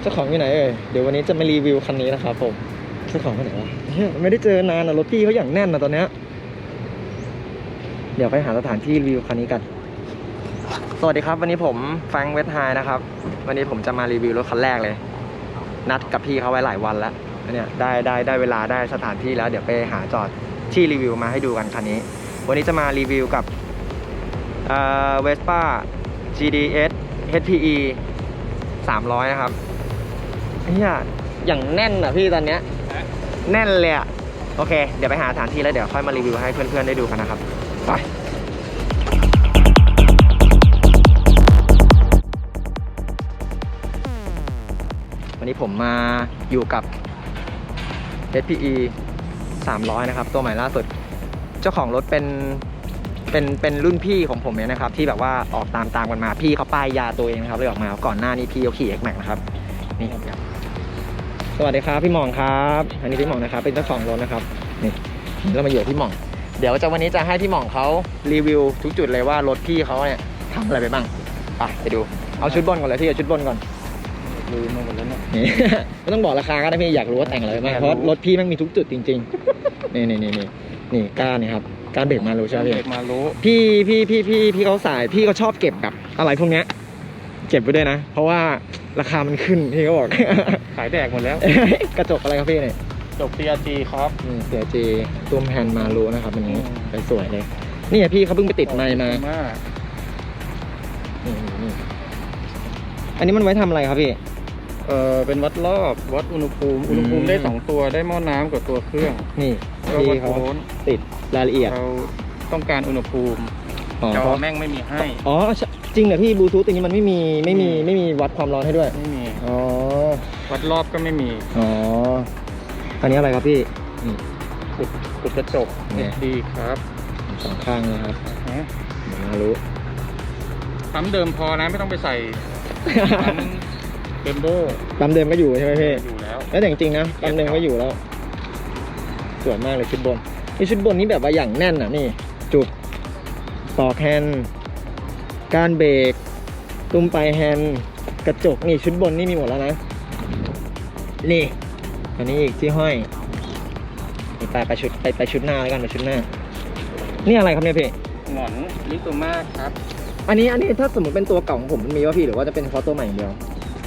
เจ้าของอยู่ไหนเอ่ยเดี๋ยววันนี้จะมารีวิวคันนี้นะครับผมเจ้าของไปไหนวะเฮ้ยไม่ได้เจอนานนะรถพี่เขาอย่างแน่นนะตอนเนี้ยเดี๋ยวไปหาสถานที่รีวิวคันนี้กัน สวัสดีครับ วันนี้ผมแฟงเวทไฮนะครับ วันนี้ผมจะมารีวิวรถคันแรกเลย นัดกับพี่เขาไว้หลายวันแล้วเนี่ยได้ได้ได้เวลาได้สถานที่แล้ว เดี๋ยวไปหาจอดที่รีวิวมาให้ดูกันคันนี้ วันนี้จะมารีวิวกับเวสป้า GDS HPE 300 นะครับ เนี่ยอย่างแน่นอะพี่ตอนเนี้ยแน่นเลยอะโอเค เดี๋ยวไปหาสถานที่แล้วเดี๋ยวค่อยมารีวิวให้เพื่อนๆได้ดูกันนะครับไปวันนี้ผมมาอยู่กับ HPE 300 นะครับ ตัวใหม่ล่าสุด เจ้าของรถเป็นเป็นเป็นรุ่นพี่ของผมเองนะครับ ที่แบบว่าออกตามตามกันมาพี่เขาป้ายยาตัวเองนะครับเลยออกมาก่อนหน้านี้พี่เขาขี่ X Max นะครับนี่ครับ สวัสดีครับพี่หมองครับ อันนี้พี่หมองนะครับเป็นเจ้าของรถนะครับนี่เรามาอยู่กับพี่หมอง เดี๋ยวจะวันนี้จะให้พี่หมองเขารีวิวทุกจุดเลยว่ารถพี่เขาเนี่ยทำอะไรไปบ้างไปไปดูเอาชุดบนก่อนเลยพี่เอาชุดบนก่อนลืมมาหมดแล้วเนี่ยนี่ ไม่ต้องบอกราคาก็ได้พี่อยากรู้ว่าแต่งอะไรไปบ้างอยากรู้เพราะรถพี่แมันมีทุกจุดจริงๆนี่นี่นี่นี่นี่ก้านนี่ครับก้านเบรกมารู้ใช่ไหมพี่เด็กมารู้พี่พี่พี่พี่พี่เขาสายพี่เขาชอบเก็บแบบอะไรพวกเนี้ยเก็บไว้ด้วยนะ เพราะว่าราคามันขึ้นพี่เขาบอกขายแดกหมดแล้ว กระจกอะไรครับพี่เนี่ยจบ CRG ครับนี่เสียจีตุ้มแฮนด์มารู้นะครับอันนี้อืม ไปสวยเลย นี่พี่เขาเพิ่งไปติดไมค์มาขอบคุณมากนี่นี่นี่อันนี้มันไว้ทำอะไรครับพี่ เออเป็นวัดรอบวัดอุณหภูมิ อุณหภูมิอืมได้สองตัวได้หม้อน้ำกับตัวเครื่องนี่แล้ววัดพี่เขาโวลต์ติดรายละเอียดเราต้องการอุณหภูมิอ๋อจเพอราะแม่งไม่มีให้ อ๋อใช่ จริงเหรอพี่บลูทูธตัวนี้มันไม่มีไม่มีไม่มีวัดความร้อนให้ด้วย ไม่มี อ๋อ วัดรอบก็ไม่มีอ๋อ อันนี้อะไรครับพี่นี่ขุดขุดกระจกเนี่ย ดีครับสองข้างเลยครับฮะเดี๋ยวมารู้ ปั๊มเดิมพอนะไม่ต้องไปใส่ปั๊มเบมโบปั๊มเดิมก็อยู่ใช่ไหมพี่ อยู่แล้ว แล้วแต่จริงๆนะปั๊มเดิมก็อยู่แล้ว สวยมากเลยชุดบนนี่ชุดบนนี้แบบว่าอย่างแน่นอะนี่ จุดตอกแฮนด์ การเบรกตุ้มปลายแฮนด์กระจกนี่ชุดบนนี่มีหมดแล้วนะ นี่อันนี้อีกที่ห้อยนี่ไปไปชุดไปไปชุดหน้าแล้วกันไปชุดหน้า นี่อะไรครับเนี่ยพี่หงอนลิโตมาครับ อันนี้อันนี้ถ้าสมมติเป็นตัวเก่าของผมมันมีว่าพี่หรือว่าจะเป็นเฉพาะตัวใหม่อย่างเดียว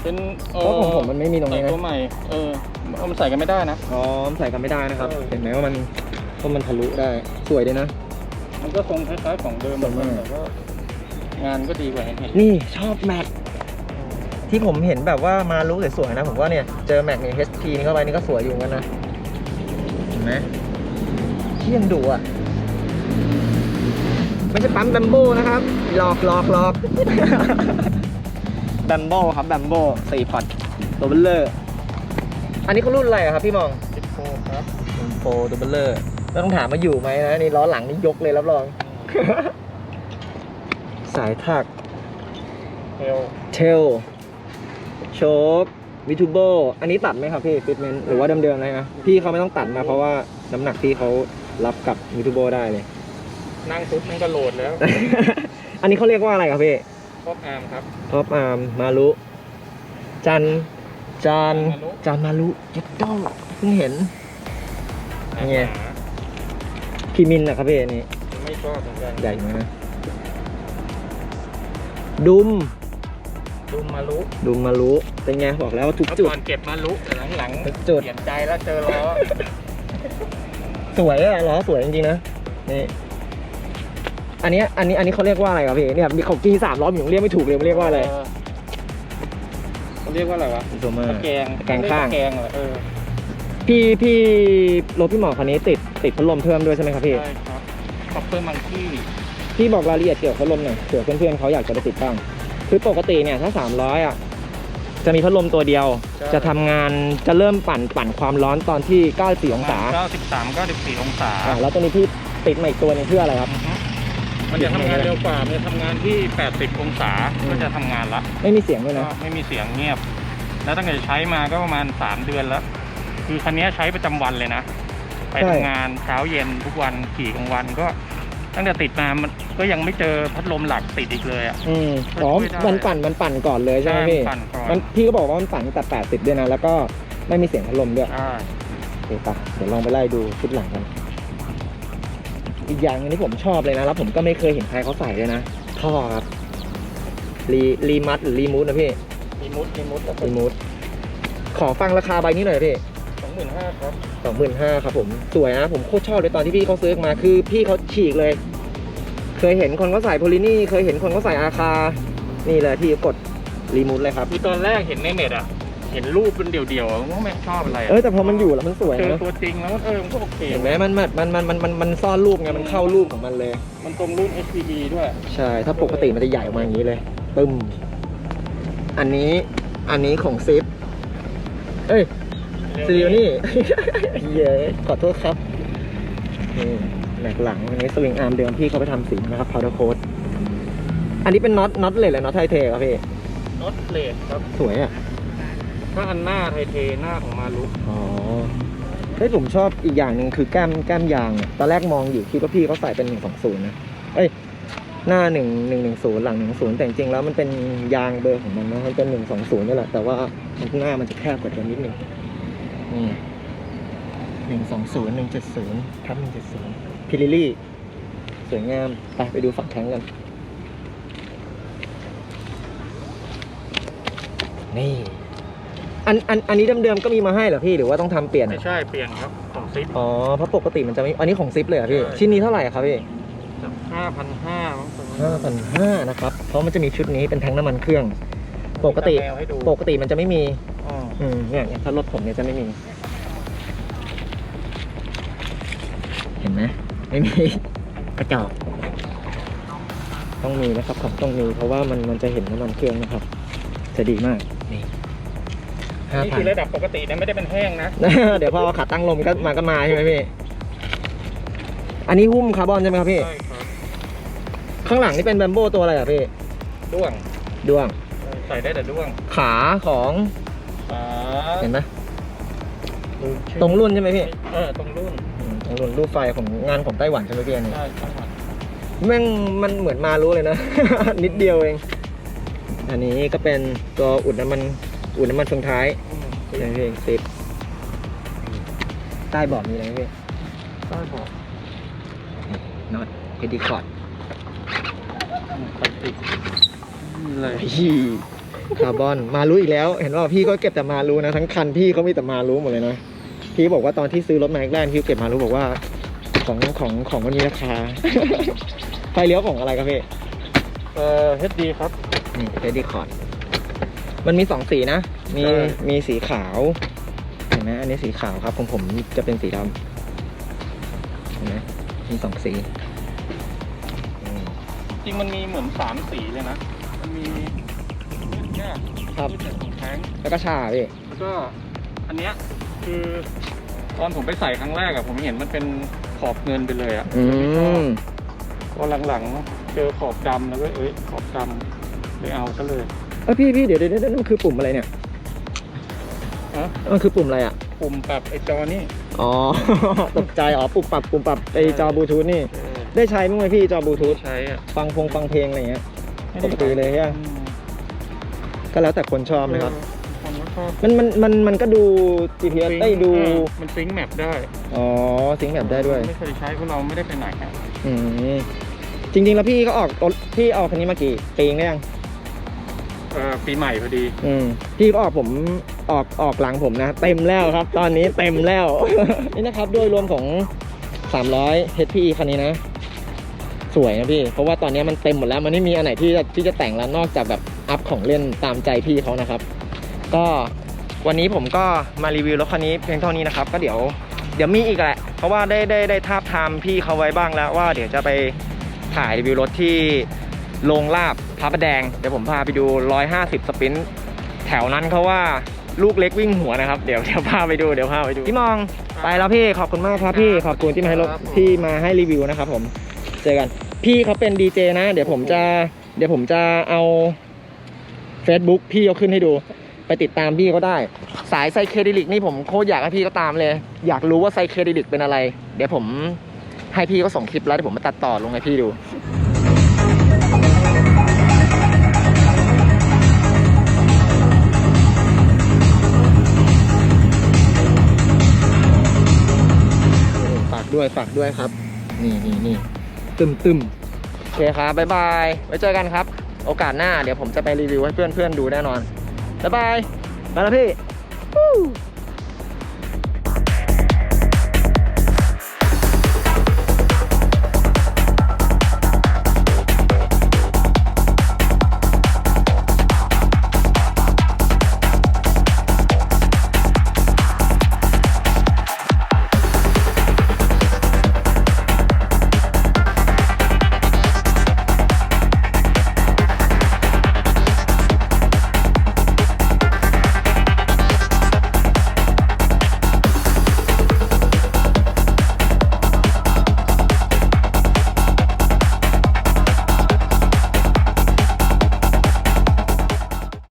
เป็นเอเพราะของผมมันไม่มีตรงนี้ใส่นะตัวใหม่เออเอามันใส่กันไม่ได้นะอ๋อใส่กันไม่ได้นะครับเออเห็นไหมว่ามันว่ามันทะลุได้สวยดีนะ มันก็คงคล้ายๆของเดิมส่วนมากแต่ว่า งานก็ดีกว่าเห็นเห็นนี่ชอบแม็กที่ผมเห็นแบบว่ามารู้สวยๆนะ ผมว่าเนี่ยเจอแม็กเนี่ย HP นี่เข้าไปนี่ก็สวยอยู่เหมือนกันนะเห็นไหมที่ยังดุอะไม่ใช่ปั๊มแบมโบนะครับหลอกหลอกหลอกแบมโบครับแบมโบสี่พอตตัวเบลเลอร์ อันนี้เขารุ่นอะไรอะครับพี่มองสิบโฟครับโฟตัวเบลเลอร์ไม่ต้องถามมาอยู่ไหมนะนี่ล้อหลังนี่ยกเลยรับรอง สายถักเทลเทลโชควิทูโบอันนี้ตัดไหมครับพี่ฟิตเมนหรือว่าเดิมๆเลยนะพี่เขาไม่ต้องตัดมาเพราะว่าน้ำหนักพี่เขารับกับวิทูโบได้เลย นั่งปุ๊บมันก็โหลดแล้ว อันนี้เขาเรียกว่าอะไรครับพี่ครอบอาร์มครับท็อปอาร์มมารุจันจันมารุจันมารุเจ็ดดอเพิ่งเห็นไงหาพีมินนะครับพี่อันนี้ไม่ชอบเหมือนกันใหญ่ไหมนะ ดุมดูมารุดุมมารุเป็นไงบอกแล้วว่าทุกเมื่อจุด ก่อนเก็บมารุแต่หลังทุกจุด เปลี่ยนใจแล้วเจอล้อ สวยอะล้อสวยจริงๆนะนี่อันนี้อันนี้อันนี้เขาเรียกว่าอะไรครับพี่เนี่ยมีเขากีสามล้อผมยังเรียกไม่ถูกเลยมันเรียกว่าอะไรเขาเรียกว่าอะไรวะตัวมา ตะแกรงตะแกรงข้าง ตะแกรงเหรอเออพี่พี่รถพี่หมอคันนี้ติดติดพัดลมเพิ่มด้วยใช่ไหมครับพี่ ใช่ครับคอปเปอร์มังคี้ พี่บอกรายละเอียดเกี่ยวกับพัดลมหน่อยเผื่อเพื่อนๆเขาอยากจะไปติดบ้างคือปกติเนี่ยถ้า 300 อะ จะมีพัดลมตัวเดียวจะทำงานจะเริ่มปั่นปั่นความร้อนตอนที่ 94 องศา93 94 องศาอ่าแล้วตัวนี้พี่ติดมาอีกตัวหนึงเพื่ออะไรครับ อือฮึมันจะทำงานเร็วกว่า มันจะทำงานที่ 80 องศา อืม ก็จะทำงานละไม่มีเสียงด้วยก็นะไม่มีเสียงเงียบ แล้วตั้งแต่ใช้มาก็ประมาณ 3 เดือนแล้ว คือคันนี้ใช้ประจำวันเลยนะ ไปทำงานเช้าเย็นทุกวันขี่กลางวันก็ ตั้งแต่ติดมามันก็ยังไม่เจอพัดลมหลักติดอีกเลยอะ อืมอ๋อช่วยได้มันปั่นมันปั่นก่อนเลยใช่ไหมพี่ปั่นก่อน มันพี่ก็บอกว่ามันปั่นตั้งแต่แปดสิบด้วยนะ แล้วก็ไม่มีเสียงพัดลมด้วยใช่โอเคปะเดี๋ยวลองไปไล่ดูชุดหลังกัน อีกอย่างหนึงที่ผมชอบเลยนะ แล้วผมก็ไม่เคยเห็นใครเขาใส่เลยนะ ท่อครับ รีรีมัดหรือรีมูดนะพี่ มีมุดมีมุดแล้วก็รีมูดขอฟังราคาใบนี้หน่อยพี่สอง หมื่นห้าครับสองหมื่นห้าครับผมสวยนะผมโคตรชอบเลยตอนที่พี่เขาซื้อมาคือพี่เขาฉีกเลย เคยเห็นคนเขาใส่โพลินี่เคยเห็นคนเขาใส่อาคา นี่เลยพี่กดรีมูดเลยครับ คือตอนแรกเห็นในเน็ตอะ เห็นรูปเป็นเดี่ยวๆผมก็ไม่ชอบอะไระเออแต่พอมันอยู่แล้วมันสวยเจอนะตัวจริงแล้วเออมันก็โอเคเห็นไหมมันมันมันมันมันมันมันซ่อนรูปไงมันเข้ารูปของมันเลย มันตรงรุ่น HPD ด้วย ใช่ ถ้าปกติมันจะใหญ่ออกมาอย่างนี้เลย ปึ้ม อันนี้ อันนี้ของซิป เอ้ย ซีรีนี่ เย้ขอโทษครับนี่แม็กหลังอันนี้สวิงอาร์มเดิมพี่เขาไปทำสีนะครับพาวเดอร์โค้ดอันนี้เป็นน็อตน็อตเลยแหละน็อตไทเทครับพี่น็อตเลดครับสวยอะก็อันหน้าไทเทหน้าของมารุอ๋อเฮ้ยผมชอบอีกอย่างหนึ่งคือแก้มแก้มยางอะตอนแรกมองอยู่คิดว่าพี่เขาใส่เป็นหนึ่งสองศูนย์นะเอ้ยหน้าหนึ่งหนึ่งหนึ่งศูนย์หลังหนึ่งศูนย์แต่จริงๆแล้วมันเป็นยางเบอร์ของมันนะมันเป็นหนึ่งสองศูนย์นี่แหละแต่ว่าข้างหน้ามันจะแคบกว่าเดิมนิดนึง นี่หนึ่งสองศูนย์หนึ่งเจ็ดศูนย์ทับหนึ่งเจ็ดศูนย์พิลิลี่ สวยงาม ไปไปดูฝั่งแทงกัน นี่ อันอันอันนี้เดิมๆก็มีมาให้เหรอพี่หรือว่าต้องทำเปลี่ยนไม่อะใช่เปลี่ยนครับของซิป อ๋อเพราะปกติมันจะไม่ อันนี้ของซิปเลยเหรอพี่ ใช่ ชิ้นนี้เท่าไหร่อะครับพี่ ห้าพันห้าห้าพันห้านะครับ เพราะมันจะมีชุดนี้เป็นแทงน้ำมันเครื่อง ปกติให้ดูปกติมันจะไม่มี อ๋ออืมเนี่ยอย่างถ้ารถผมเนี่ยจะไม่มี เห็นไหมไม่มี กระจอกต้องมีนะครับของต้องมีเพราะว่ามันมันจะเห็นน้ำมันเครื่องนะครับ จะดีมากนี่ห้านี่พัน คือระดับปกตินะไม่ได้เป็นแห้งนะ เดี๋ยวพอเอาขาตั้งลมก็มาก็มาใช่ไหมพี่ อันนี้หุ้มคาร์บอนใช่ไหมครับพี่ ใช่ครับข้างหลังนี่เป็นแบมโบตัวอะไรอะพี่ ด้วงด้วง ใส่ได้แต่ด้วง ขาของ อ่าเห็นไหมตรงรุ่นใช่ไหมพี่เออตรงรุ่นอืมตรงรุ่นรูปไฟของงานของไต้หวันใช่ไหมพี่อันนี้ใช่ครับแม่งมันเหมือนมารู้เลยนะ นิดเดียวเอง อันนี้ก็เป็นตัวอุดน้ำมันอุดน้ำมันช่วงท้ายอืมใช่ไหมพี่ติดใต้เบาะมีอะไรไหมพี่ใช่บอกน็อตเฮดดี้คอร์ดไปติดนี่เลยพี่ คาร์บอนมารู้อีกแล้ว เห็นว่าพี่ก็เก็บแต่มารู้นะทั้งคันพี่เขามีแต่มารู้หมดเลยนะพี่บอกว่าตอนที่ซื้อรถมาแรกๆพี่เก็บมารู้บอกว่า ของของของมันมีราคาไฟเลี้ยวของอะไรครับพี่เอ่อ HD ครับนี่เ e ดดี้คอร์ดมันมีสองสีนะ มีใช่มีสีขาวเห็นไหมอันนี้สีขาวครับของผมจะเป็นสีดำเห็นไหมมีสองสีอืมจริงมันมีเหมือนสามสีเลยนะมันมีเนี่ย ครับที่เป็นของแท้งแล้วก็ชาพี่ แล้วก็อันเนี้ยคือตอนผมไปใส่ครั้งแรกอะผมเห็นมันเป็นขอบเงินไปเลยอะอืม พอหลังๆ เจอขอบดำแล้วก็เอ้ยขอบดำเลยเอาซะเลย เออพี่พี่เดี๋ยวเดี๋ยวเดี๋ยวนั่นมันคือปุ่มอะไรเนี่ยอะมันคือปุ่มอะไรอะ ปุ่มปรับไอจอนี่อ๋อ ตกใจอ๋อปุ่มปรับปุ่มปรับไอจอบลูทูธนี่เออได้ใช้บ้างไหมพี่จอบลูทูธใช้อะฟังพงฟังเพลงอะไรอย่างเงี้ยไม่ได้ปกติเลยใช่ปะอืม ก็แล้วแต่คนชอบนะครับเออคนก็ชอบมันมันมันมันก็ดู GPS ได้ยดู เออมันซิงค์แมปได้อ๋อสิงแบบได้ด้วย ไม่เคยใช้เพราะเราไม่ได้ไปไหนอะอืมจริง ๆ แล้วพี่ก็ออกรถพี่ออกคันนี้มากี่ปีได้ยัง เออปีใหม่พอดีอืมพี่ก็ออกผมออกออกหลังผมนะ เต็มแล้วครับ ตอนนี้เต็มแล้ว นี่นะครับด้วยรวมของ 300 HP คันนี้นะ สวยนะพี่ เพราะว่าตอนนี้มันเต็มหมดแล้ว มันไม่มีอันไหนที่จะที่จะแต่งแล้วนอกจากแบบ อัพของเล่นตามใจพี่เขานะครับ ก็วันนี้ผมก็มารีวิวรถคันนี้เพียงเท่านี้นะครับ ก็เดี๋ยวเดี๋ยวมีอีกแหละ เพราะว่าได้ได้ได้ทาบทามพี่เขาไว้บ้างแล้วว่าเดี๋ยวจะไปถ่ายรีวิวรถที่โรงลาบพระประแดง เดี๋ยวผมพาไปดู 150 สปรินท์แถวนั้นเขาว่าลูกเล็กวิ่งหัวนะครับ เดี๋ยวเดี๋ยวพาไปดูเดี๋ยวพาไปดูพี่มองไปแล้วพี่ขอบคุณมากครับพี่ขอบคุณที่มาให้รถที่มาให้รีวิวนะครับผมเจอกันพี่เขาเป็นดีเจนะ เดี๋ยวผมจะเดี๋ยวผมจะเอา Facebook พี่เขาขึ้นให้ดู ไปติดตามพี่เขาได้ สายไซเคเดลิกนี่ผมโคตรอยากให้พี่เขาตามเลย อยากรู้ว่าไซเคเดลิกเป็นอะไร เดี๋ยวผมให้พี่ก็ส่งคลิปแล้วเดี๋ยวผมมาตัดต่อลงให้พี่ดูฝากด้วยฝากด้วยครับ นี่นี่นี่ตึมตึมโอเคครับบ๊ายบาย ไว้เจอกันครับ โอกาสหน้าเดี๋ยวผมจะไปรีวิวให้เพื่อนๆดูแน่นอนบ๊ายบายไปแล้วพี่